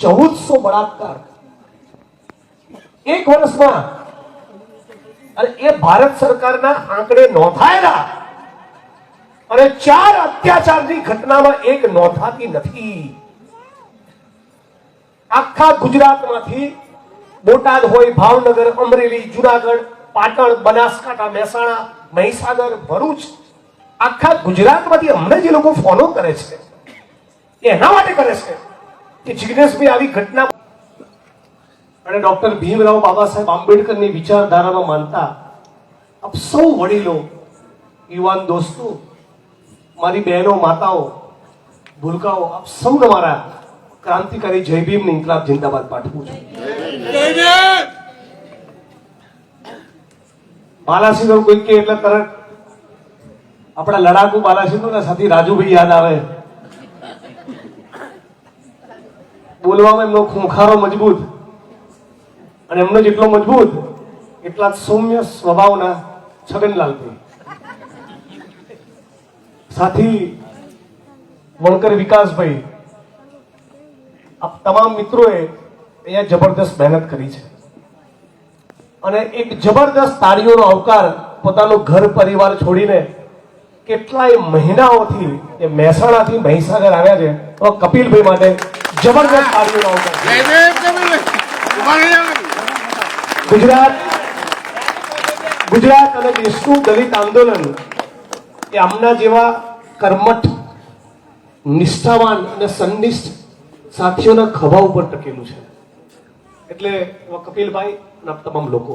ચૌદસો બળાત્કાર. એક વર્ષમાં અને એ ભારત સરકારના આંકડે નોંધાયેલા. અને ચાર અત્યાચારની ઘટનામાં એક નોંધાતી નથી. આખા ગુજરાતમાંથી બોટાદ હોય, ભાવનગર, અમરેલી, જુનાગઢ, પાટણ, બનાસકાંઠા, મહેસાણા, મહીસાગર, ભરૂચ, આખા ગુજરાતમાંથી અમને જે લોકો ફોલો કરે છે, એના માટે કરે છે. કે જિગ્નેશભાઈ આવી ઘટના અને ડોક્ટર ભીમરાવ બાબા સાહેબ આંબેડકરની વિચારધારામાં માનતા આપ સૌ વડીલો, યુવાન દોસ્તો, મારી બહેનો, માતાઓ, ભૂલકાઓ, આપ સૌને મારા ક્રાંતિકારી જય ભીમ ઇન્કલાબ જિંદાબાદ પાઠવું છું. બાલાસિંહ કોઈ કે એટલે તરત આપણા લડાકુ બાલાસિંહ ના સાથી રાજુભાઈ યાદ આવે. બોલવામાં એમનો ખૂંખારો મજબૂત અને એમનો જેટલો મજબૂત, એટલા સૌમ્ય સ્વભાવના છગનલાલભાઈ સાથી, વણકર વિકાસભાઈ આ તમામ મિત્રોએ અહીંયા જબરદસ્ત મહેનત કરી છે. અને એક જબરદસ્ત તાળીઓનો આવકાર પોતાનું ઘર પરિવાર છોડીને કેટલાય મહિનાઓથી એ મહેસાણાથી મહીસાગર આવ્યા છે. તો કપિલભાઈ માટે જબરદસ્ત ગુજરાત ગુજરાત અને દેશનું દલિત આંદોલન એ આમના જેવા કર્મઠ નિષ્ઠાવાન અને સંનિષ્ઠ સાથીઓના ખભા ઉપર ટકેલું છે. એટલે કપિલભાઈ અને તમામ લોકો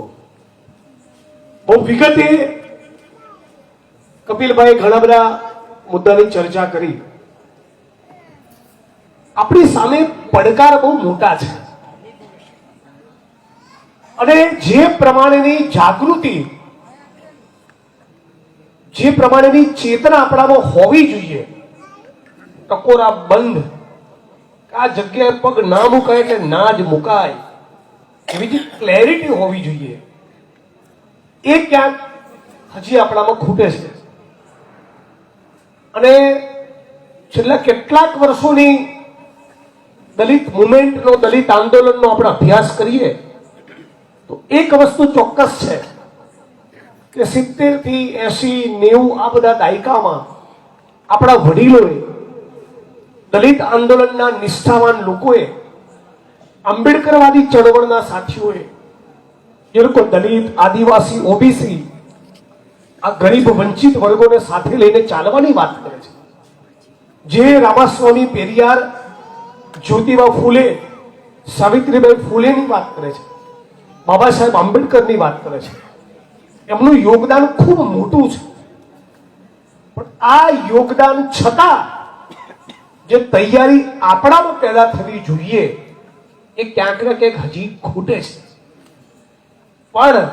બહુ વિગતે કપિલભાઈ ઘણા બધા મુદ્દાની ચર્ચા કરી. આપણી સામે પડકાર બહુ મોટા છે. અને જે પ્રમાણેની જાગૃતિ, જે પ્રમાણેની ચેતના આપણામાં હોવી જોઈએ, ટકોરા બંધ આ જગ્યાએ પગ ના મુકાય એટલે ના જ મુકાય, એવી જે ક્લેરિટી હોવી જોઈએ. એ ક્યાંક હજી આપણામાં ખૂટે છે. અને છેલ્લા કેટલાક વર્ષોની દલિત મુવમેન્ટનો, દલિત આંદોલનનો આપણે અભ્યાસ કરીએ, તો એક વસ્તુ ચોક્કસ છે કે સિત્તેરથી એસી, નેવું આ બધા દાયકામાં આપણા વડીલોએ, દલિત આંદોલનના નિષ્ઠાવાન લોકોએ, આંબેડકરવાદી ચળવળના સાથીઓએ, જે લોકો દલિત, આદિવાસી, ઓબીસી આ ગરીબ વંચિત વર્ગોને સાથે લઈને ચાલવાની વાત કરે છે. જે રામાસ્વામી પેરિયાર જ્યોતિબા ફૂલે, સાવિત્રીબાઈ ફૂલેની વાત કરે છે બાબા સાહેબ આંબેડકરની વાત કરે છે. એમનું યોગદાન ખૂબ મોટું છે. પણ આ યોગદાન છતાં જે તૈયારી આપણામાં પેદા થવી જોઈએ, એ ક્યાંક ને ક્યાંક હજી ખૂટે છે. પણ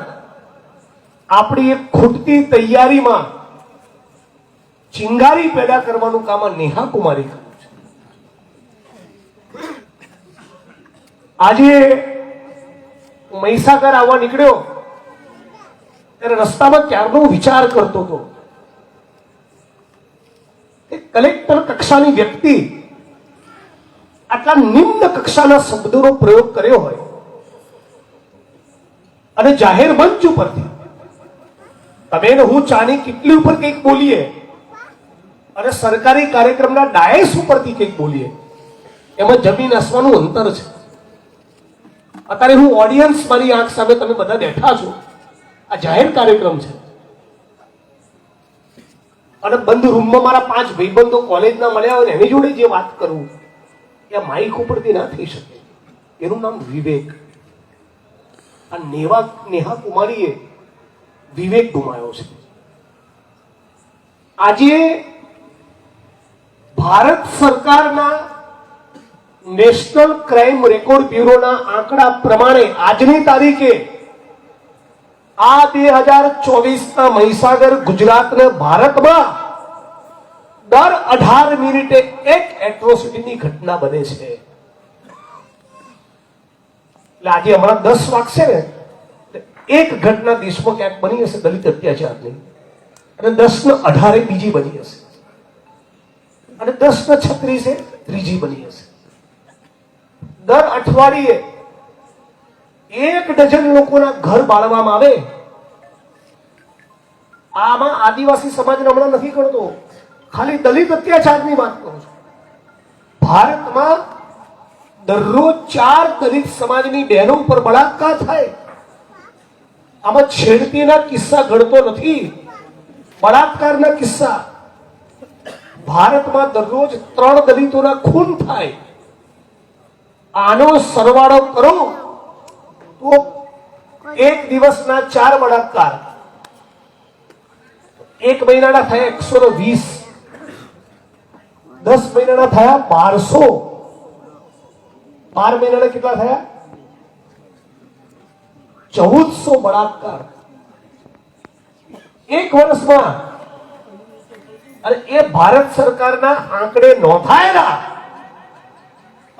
આપણી એક ખૂટતી તૈયારીમાં ચિંગારી પેદા કરવાનું કામ નેહા કુમારી કર્યું છે. આજે મહીસાગર આવવા નીકળ્યો, ત્યારે રસ્તામાં ક્યારનો વિચાર કરતો હતો. કલેક્ટર કક્ષાની વ્યક્તિ આટલા નિમ્ન કક્ષાના શબ્દોનો પ્રયોગ કર્યો હોય અને જાહેર મંચ ઉપરથી તમે હું ચાની કેટલી ઉપર કંઈક બોલીએ? અને સરકારી કાર્યક્રમના ડાયસ ઉપરથી કંઈક બોલીએ. એમાં જમીન આસવાનું અંતર છે. અત્યારે હું ઓડિયન્સ મારી આંખ સામે તમે બધા બેઠા છો. આ જાહેર કાર્યક્રમ છે. અને બંધ રૂમમાં મારા પાંચ ભાઈબંધો કોલેજના મળ્યા હોય એની જોડે જે વાત કરું, એ માઇક ઉપરથી ના થઈ શકે. એનું નામ વિવેક. આ નેવા નેહા કુમારીએ વિવેક ગુમાયો છે. આજે ભારત સરકારના નેશનલ ક્રાઇમ રેકોર્ડ બ્યુરોના આંકડા પ્રમાણે આજની તારીખે આ બે હજાર ચોવીસ ના મહીસાગર ગુજરાતને ભારતમાં દર અઢાર મિનિટે એક એટ્રોસિટીની ઘટના બને છે. એટલે આજે હમણાં દસ વાગશે ને? એક ઘટના દેશમાં ક્યાંક બની હશે, દલિત અત્યાચારની. અને દસ ને અઢારે બીજી બની હશે. અને દસ ને છત્રીસે ત્રીજી બની હશે. દર અઠવાડિયે એક ડઝન લોકોના ઘર બાળવામાં આવે. આમાં આદિવાસી સમાજને હમણાં નથી કરતો ખાલી દલિત અત્યાચારની વાત કરું છું. ભારતમાં દરરોજ ચાર દલિત સમાજની બહેનો ઉપર બળાત્કાર થાય. આમાં છેડતીના કિસ્સા ઘડતો નથી. બળાત્કારના કિસ્સા. ભારતમાં દરરોજ ત્રણ દલિતોના ખૂન થાય. આનો સરવાળો કરો તો એક દિવસના ચાર બળાત્કાર. એક મહિનાના થયા એકસો ને વીસ. દસ મહિનાના થયા બારસો. બાર મહિનાના કેટલા થયા? ચૌદસો બળાત્કાર. એક વર્ષમાં અને એ ભારત સરકારના આંકડે નોંધાયેલા.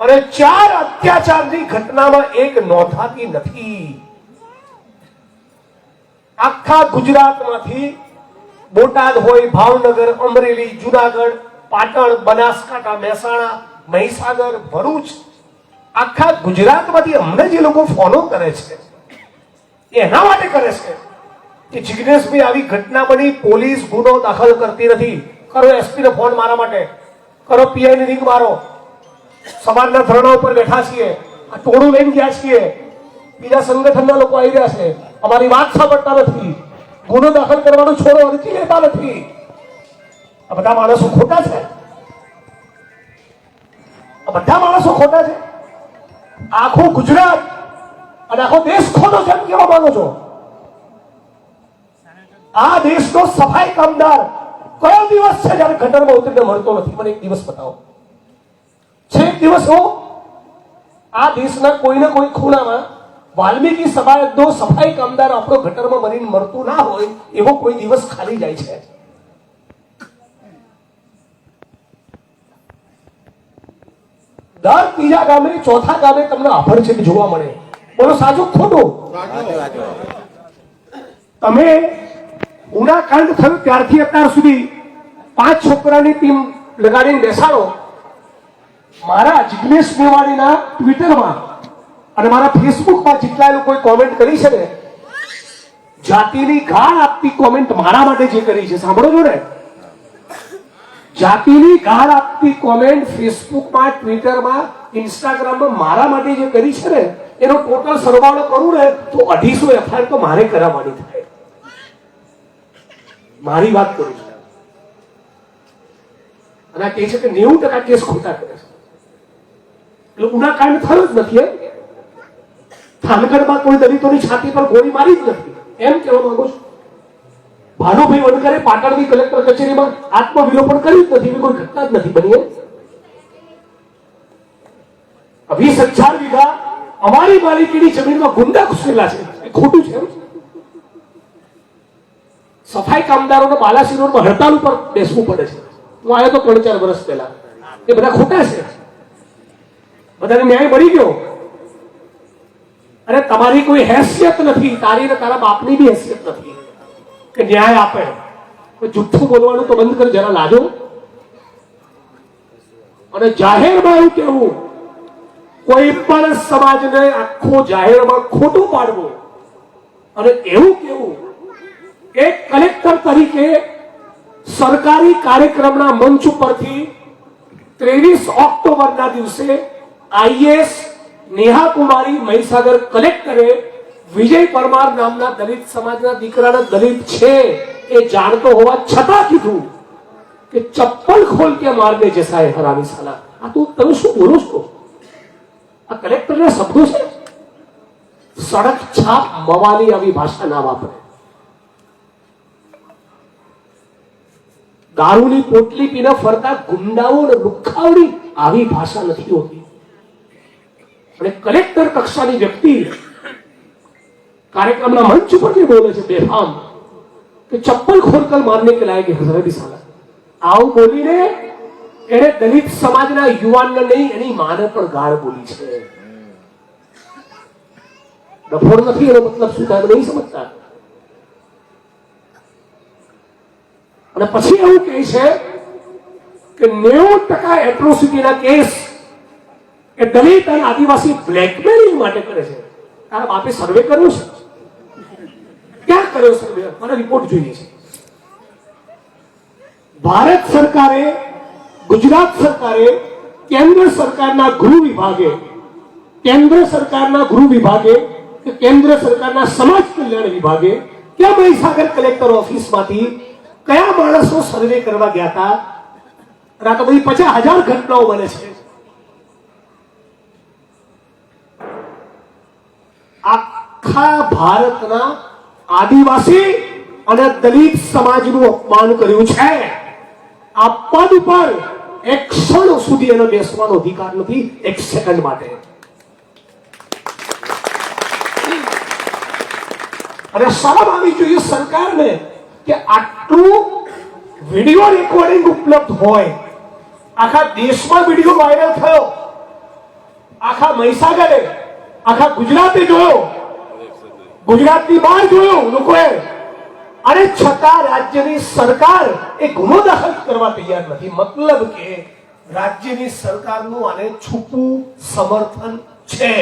અને ચાર અત્યાચારની ઘટનામાં એક નોંધાતી નથી. આખા ગુજરાતમાંથી બોટાદ હોય, ભાવનગર, અમરેલી, જુનાગઢ, પાટણ, બનાસકાંઠા, મહેસાણા, મહીસાગર, ભરૂચ, આખા ગુજરાતમાંથી અમને જે લોકો ફોલો કરે છે એના માટે કરે છે? કે જિગ્નેશભાઈ આવી ઘટના બની, પોલીસ ગુનો દાખલ કરતી નથી. કરો એસપી ને ફોન મારા માટે. કરો પીઆઈ ની રિંગ મારો. સમાજના ધરણા ઉપર બેઠા છીએ. આ ટોળું લઈને ગયા છીએ. બીજા સંગઠનના લોકો આવી રહ્યા છે. અમારી વાત સાંભળતા નથી. ગુનો દાખલ કરવાનું છોડો અરજી લેતા નથી. આ બધા માણસો ખોટા છે. આ બધા માણસો ખોટા છે. આખું ગુજરાત અને આખો દેશ ખોટો છે એમ કેવા માંગો છો? આ દેશનો સફાઈ કામદાર કયો દિવસ છે જ્યારે ગટરમાં ઉતરીને મળતો નથી? મને એક દિવસ બતાવો. છે એક દિવસ હો, આ દેશના કોઈને કોઈ ખૂણામાં વાલ્મીકી સમાજનો સફાઈ કામદાર આપણો ગટરમાં મરીને મરતું ના હોય, એવો કોઈ દિવસ ખાલી જાય છે. દર ત્રીજા ગામે ચોથા ગામે તમને આભડછેદ જોવા મળે. બોલો, સાચું ખોટું? તમે ઉનાકાંડ થયું ત્યારથી અત્યાર સુધી પાંચ છોકરાની ટીમ લગાડીને બેસાડો. મારા જિગ્નેશ મેવાણીના ટ્વિટરમાં અને મારા ફેસબુકમાં જેટલા લોકોએ કોમેન્ટ કરી છે ને, જાતિની ગાળ આપતી કોમેન્ટ મારા માટે જે કરી છે, સાંભળો છો ને? જાતિની ગાળ આપતી કોમેન્ટ ફેસબુકમાં ટ્વિટરમાં ઇન્સ્ટાગ્રામમાં મારા માટે જે કરી છે ને એનો ટોટલ સરવાળો કરું ને, તો અઢીસો એફઆઈઆર તો મારે કરાવવાની થાય. મારી વાત કરું છું. અને આ કહે છે કે નેવું ટકા કેસ ખોટા કરે છે. એટલે ઉનાકાંડ થયો જ નથી થાનગઢમાં કોઈ દલિતોની છાતી પર ગોળી મારી જ નથી. એમ કહેવા માંગુ છું. ભાનુભાઈ વનકરે પાટણની કલેક્ટર કચેરીમાં આત્મવિલોપન કર્યું જ નથી કોઈ ઘટના જ નથી બની વીસ હજાર વીઘા અમારી માલિકીની જમીનમાં ગુંડા ઘુસેલા છે. ખોટું છે. સફાઈ કામદારોને બાલાસિનોરમાં હડતાલ ઉપર બેસવું પડે છે. હું આવ્યો તો ત્રણ ચાર વર્ષ પહેલા. એ બધા ખોટા છે. બધાને ન્યાય મળી ગયો. અરે તમારી કોઈ હેસિયત નથી. તારી ને તારા બાપની બી હેસિયત નથી કે ન્યાય આપે. જુઠ્ઠું બોલવાનું તો બંધ કર, જરા લાજો. અને જાહેરમાં એવું કેવું કોઈ પણ સમાજને આખો જાહેરમાં ખોટું પાડવું અને એવું કેવું એ કલેક્ટર તરીકે સરકારી કાર્યક્રમના મંચ ઉપરથી ત્રેવીસ ઓક્ટોબરના દિવસે આઈએસ નેહા કુમારી મહીસાગર કલેક્ટરે વિજય પરમાર નામના દલિત સમાજના દીકરાના દલિત છે એ જાણતો હોવા છતાં કીધું કે ચપ્પલ ખોલ કે મારને સાહેબ હરામી સાલા. આ તું તમે શું બોલો છો? આ કલેક્ટરના શબ્દો છે? સડક છાપ મવાની આવી ભાષા ના વાપરે. દારૂની પોટલી પીને ફરતા ગુંડાઓ અને લુખાવડી આવી ભાષા નથી હોતી. અને કલેક્ટર કક્ષાની વ્યક્તિ કાર્યક્રમના મંચ ઉપર જે બોલે છે, બેફામ, કે ચપ્પલ ખોલકર મારને કે લાયક હઝરત સાલા. આવું બોલીને એને દલિત સમાજના યુવાનને નહીં, એની માને પણ ગાળ બોલી છે. ડફોડ નથી, એનો મતલબ શું થાય નહીં સમજતા. અને પછી એવું કહે છે કે નેવું ટકા એટ્રોસિટીના કેસ એ દલિત અને આદિવાસી બ્લેકમેલિંગ માટે કરે છે. તારા બાપે સર્વે કર્યો છે? ક્યાં કર્યો સર્વે મને રિપોર્ટ જોઈએ છે. ભારત સરકારે ગુજરાત સરકારે કેન્દ્ર સરકારના ગૃહ વિભાગે, કેન્દ્ર સરકારના ગૃહ વિભાગે કે કેન્દ્ર સરકારના સમાજ કલ્યાણ વિભાગે કે મહીસાગર કલેક્ટર ઓફિસમાંથી કયા માણસો સર્વે કરવા ગયા હતા? આ તો બધી પચાસ હજાર ઘટનાઓ બને છે. આખા ભારતના આદિવાસી અને દલિત સમાજનું અપમાન કર્યું છે. આ પદ ઉપર એક ક્ષણ સુધી એનો બેસવાનો અધિકાર નથી, એક સેકન્ડ માટે. અને શરમ આવી જોઈએ સરકારને કે આટલું વીડિયો રેકોર્ડિંગ ઉપલબ્ધ હોય. આખા દેશમાં વીડિયો વાયરલ થયો. આખા મહીસાગરે, આખા ગુજરાતે જોયો. ગુજરાતની બહાર જોયું લોકોએ. અને છતાં રાજ્યની સરકાર એ ગુનો દાખલ કરવા તૈયાર નથી. મતલબ કે રાજ્યની સરકારનું આને છુપું સમર્થન છે.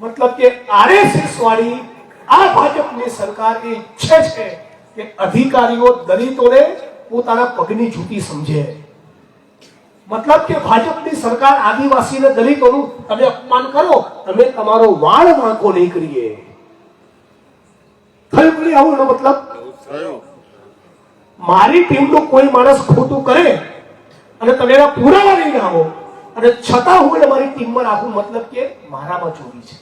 મતલબ કે આરએસએસ વાળી આ ભાજપની સરકાર એ ઈચ્છે છે કે અધિકારીઓ, દલિતોને પોતાના પગની જૂતી સમજે. મતલબ કે ભાજપની સરકાર આદિવાસી ને દલિતોનું તમે અપમાન કરો, તમે તમારો વાળ વાંકો નહીં કરીએ. થયું કે નહીં એનો મતલબ? મારી ટીમનો કોઈ માણસ ખોટું કરે અને તમે એના પુરાવા લઈને આવો. અને છતાં હું એને મારી ટીમમાં રાખું, મતલબ કે મારામાં ચોરી છે.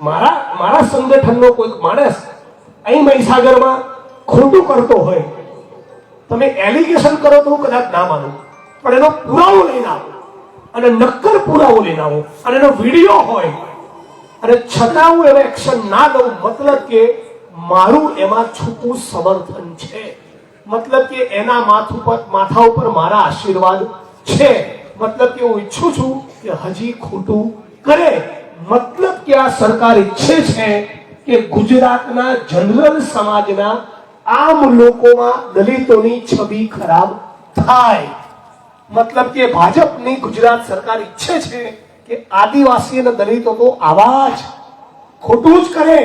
મારા મારા સંગઠનનો કોઈક માણસ અહીં મહીસાગરમાં ખોટું કરતો હોય. તમે એલિગેશન કરો તો હું કદાચ ના માનું. પણ એનો પુરાવો લઈને આવો. અને નક્કર પુરાવો લઈને આવો. અને એનો વીડિયો હોય અને છતાં હું એનો એક્શન ના લઉં, મતલબ કે મારું એમાં છૂપું સમર્થન છે. મતલબ કે એના માથું પર માથા ઉપર મારા આશીર્વાદ છે. મતલબ કે હું ઈચ્છું છું કે હજી ખોટું કરે. મતલબ કે આ સરકાર ઈચ્છે છે કે ગુજરાતના જનરલ સમાજના આમ લોકોમાં દલિતોની છબી ખરાબ થાય. મતલબ કે ભાજપની ગુજરાત સરકાર ઈચ્છે છે કે આદિવાસી અને દલિતો તો આવા જ ખોટું જ કરે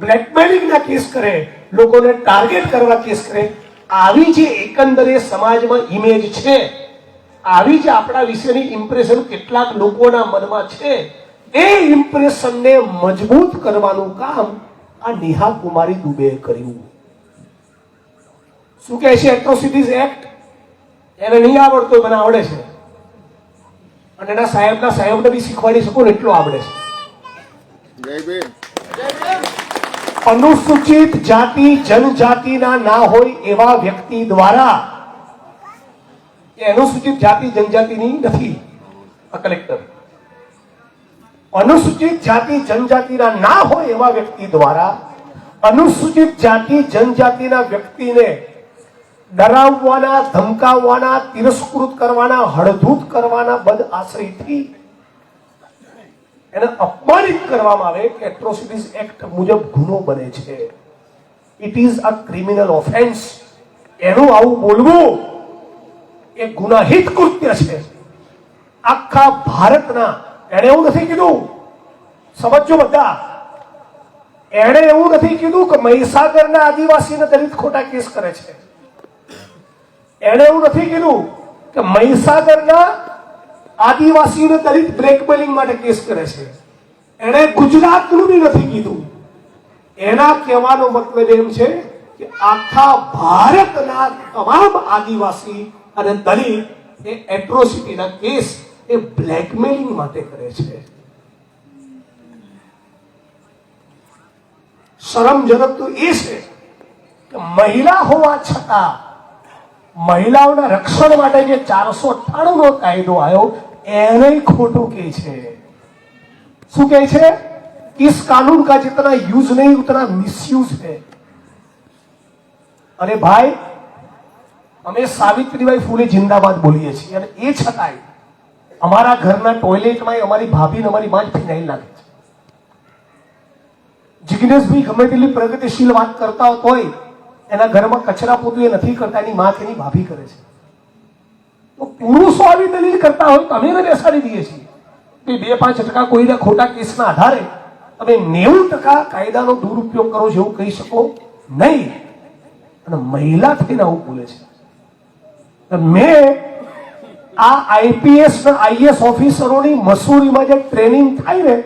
બ્લેકમેલિંગના કેસ કરે, લોકોને ટાર્ગેટ કરવા કેસ કરે. આવી જે એકંદરે સમાજમાં ઇમેજ છે, આવી જે આપણા વિશેની ઇમ્પ્રેશન કેટલાક લોકોના મનમાં છે, એ ઇમ્પ્રેશનને મજબૂત કરવાનું કામ આ નિહા કુમારી દુબેએ કર્યું. શું કહે છે એટ્રોસિટીઝ એક્ટ એને નહીં આવડતો, મને આવડે છે. અને એના સાહેબના સાહેબને બી શીખવાડી શકું એટલું આવડે છે. અનુસૂચિત જાતિ જનજાતિના ના હોય એવા વ્યક્તિ દ્વારા એ અનુસૂચિત જાતિ જનજાતિની નથી આ કલેક્ટર. અનુસૂચિત જાતિ જનજાતિના ના હોય એવા વ્યક્તિ દ્વારા અનુસૂચિત જાતિ જનજાતિના વ્યક્તિને ડરાવવાના, ધમકાવવાના, તિરસ્કૃત કરવાના, હળધૂત કરવાના બદ આશ્રયથી એને અપમાનિત કરવામાં આવે કે એટ્રોસિટીઝ એક્ટ મુજબ ગુનો બને છે. It is a criminal offence એનું આવું બોલવું એ ગુનાહિત કૃત્ય છે. આખા ભારતના, એણે એવું નથી કીધું? સમજો બધા. એણે એવું નથી કીધું કે મહીસાગરના આદિવાસીને દલિત ખોટા કેસ કરે છે. એણે એવું નથી કીધું કે મહીસાગરના આદિવાસીઓને દલિત બ્લેકમેલિંગ માટે કેસ કરે છે. એણે ગુજરાતનું બી નથી કીધું. એના કહેવાનો મતલબ એમ છે કે આખા ભારતના તમામ આદિવાસી અને દલિત એ એટ્રોસિટીના કેસ એ બ્લેકમેલિંગ માટે કરે છે. શરમજનક તો એ છે કે મહિલા હોવા છતાં મહિલાઓના રક્ષણ માટે જે ચારસો અઠ્ઠાણું નો કાયદો આવ્યો એને ખોટું કે છે શું કહે છે इस कानून का जितना यूज नहीं उतना मिसयूज है અરે ભાઈ અમે સાવિત્રીબાઈ ફૂલે જિંદાબાદ બોલીએ છીએ અને એ છતાંય અમારા ઘરના ટોયલેટમાં અમારી ભાભી ને અમારી માં જ ફિનાઇલ નાખે છે જિગ્નેશભાઈ ગમે તેટલી પ્રગતિશીલ વાત કરતા હોય એના ઘરમાં કચરા પોતું એ નથી કરતા, એની માં એની ભાભી કરે છે. તો પુરુષો આવી દલીલ કરતા હોય તો અમે બેસાડી દઈએ છીએ. કે બે પાંચ ટકા કોઈના ખોટા કેસના આધારે તમે નેવું ટકા કાયદાનો દુરુપયોગ કરો છો એવું કહી શકો નહીં. અને મહિલા થઈને આવું બોલે છે. મેં આ આઈપીએસ આઈએસ ઓફિસરોની મસૂરીમાં જે ટ્રેનિંગ થાય ને,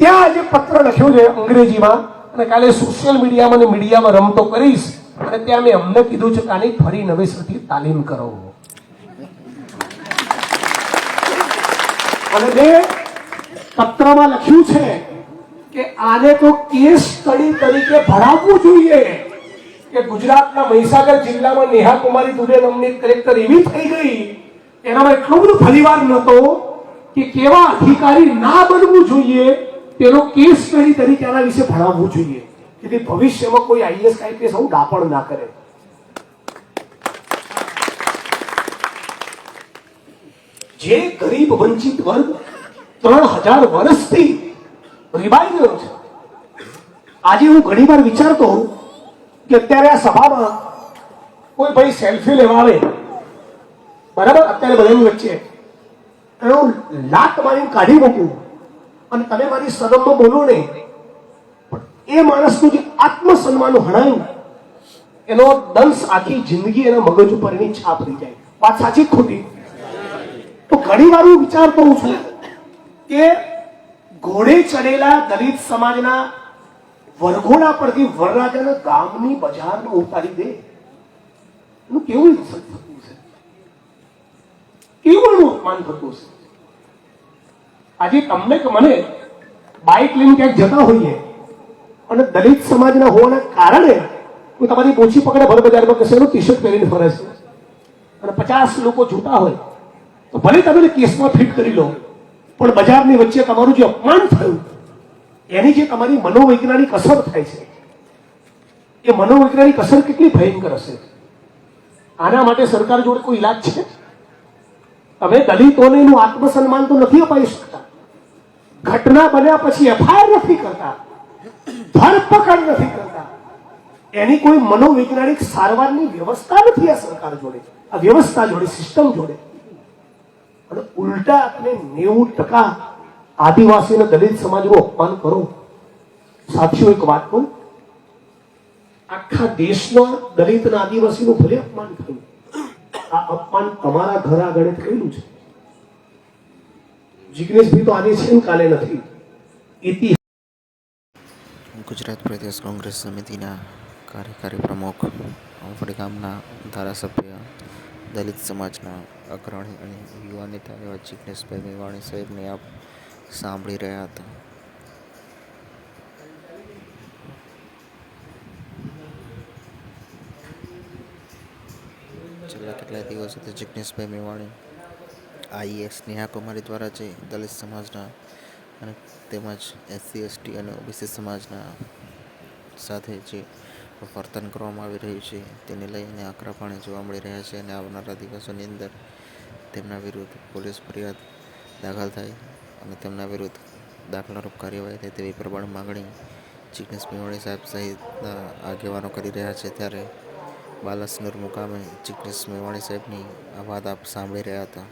ત્યાં આજે પત્ર લખ્યો છે અંગ્રેજીમાં, અને કાલે સોશિયલ મીડિયામાં અને મીડિયામાં રમતો કરીશ અને ત્યાં મેં અમને કીધું છે કે આની ફરી નવેસરથી તાલીમ કરો. અને મેં પત્રમાં લખ્યું છે કે આને તો કેસ સ્ટડી તરીકે ભણાવવું જોઈએ કે ગુજરાતના મહીસાગર જિલ્લામાં નેહા કુમારી દુબે નામની કલેક્ટર એવી થઈ ગઈ એનામાં એટલો બધો ફરીવાર નહોતો કે કેવા અધિકારી ના બનવું જોઈએ, તેનો કેસ સ્ટડી તરીકે આના વિશે ભણાવવું જોઈએ. જેથી ભવિષ્યમાં કોઈ આઈએસ આઈપીએસ આવું દાપણ ના કરે. જે ગરીબ વંચિત વર્ગ ત્રણ હજાર વર્ષથી રીબાઈ ગયો છે. આજે હું ઘણીવાર વિચારતો હોઉં કે અત્યારે આ સભામાં કોઈ ભાઈ સેલ્ફી લેવા આવે. બરાબર? અત્યારે બધાની વચ્ચે હું લાત મારીને કાઢી મૂકું. અને તમે મારી સદમમાં બોલો ને પણ એ માણસનું જે આત્મસન્માન હણાયું, એનો દંશ આખી જિંદગી એના મગજ ઉપર એની છાપ રહી જાય. વાત સાચી ખોટી? તો ઘણી વાર હું વિચારતો હું છું કે ઘોડે ચડેલા દલિત સમાજના વરઘોડા પરથી વરરાજાના ગામની બજારમાં ઉતારી દે. એનું કેવું થતું છે કેવું એનું અપમાન થતું છે આજે તમને કે મને બાઇક લઈને ક્યાંક જતા હોઈએ? અને દલિત સમાજના હોવાના કારણે હું તમારી પોછી પકડે ભર બજારમાં કશે એનું ટી શર્ટ પહેરીને ફરે છે. અને પચાસ લોકો જોતા હોય, તો ભલે તમે કેસમાં ફિટ કરી લો, પણ બજારની વચ્ચે તમારું જે અપમાન થયું, એની જે તમારી મનોવૈજ્ઞાનિક અસર થાય છે, એ મનોવૈજ્ઞાનિક અસર કેટલી ભયંકર હશે? આના માટે સરકાર જોડે કોઈ ઈલાજ છે? તમે દલિતોને એનું આત્મસન્માન તો નથી અપાઈ શકતા. ઘટના બન્યા પછી એફઆઈઆર નથી કરતા. ધરપકડ નથી કરતા. એની કોઈ મનોવૈજ્ઞાનિક સારવારની વ્યવસ્થા નથી આ સરકાર જોડે. આ વ્યવસ્થા જોડે, સિસ્ટમ જોડે. અને ઉલટા આપણે નેવું ટકા આદિવાસી દલિત સમાજનું અપમાન કરો. સાથીઓ એક વાત કહું આખા દેશમાં દલિત અને આદિવાસીનું ભલે અપમાન થયું. આ અપમાન તમારા ઘર આગળ થયેલું છે. જિગ્નેશભાઈ તો આજે છે કાલે નથી. ઇતિહાસ ગુજરાત પ્રદેશ કોંગ્રેસ સમિતિના કાર્યકારી પ્રમુખ અમફળી ગામના ધારાસભ્ય દલિત સમાજના અગ્રણી અને યુવા નેતા એવા જિજ્ઞેશભાઈ મેવાણી સાહેબને આપ સાંભળી રહ્યા હતા. છેલ્લા કેટલાય દિવસોથી જિજ્ઞેશભાઈ મેવાણી આઈએસ નેહા કુમારી દ્વારા જે દલિત સમાજના અને તેમજ એસસી, એસટી અને ઓબીસી સમાજના સાથે જે વર્તન કરવામાં આવી રહ્યું છે, તેને લઈને આકરા પાણી જોવા મળી રહ્યા છે અને આવનારા દિવસોની અંદર તેમના વિરુદ્ધ પોલીસ ફરિયાદ દાખલ થાય અને તેમના વિરુદ્ધ દાખલારૂપ કાર્યવાહી થાય તેવી પ્રબળ માગણી જિગ્નેશ મેવાણી સાહેબ સહિતના આગેવાનો કરી રહ્યા છે. ત્યારે બાલાસનુર મુકામે જિગ્નેશ મેવાણી સાહેબની આ વાત આપ સાંભળી રહ્યા હતા.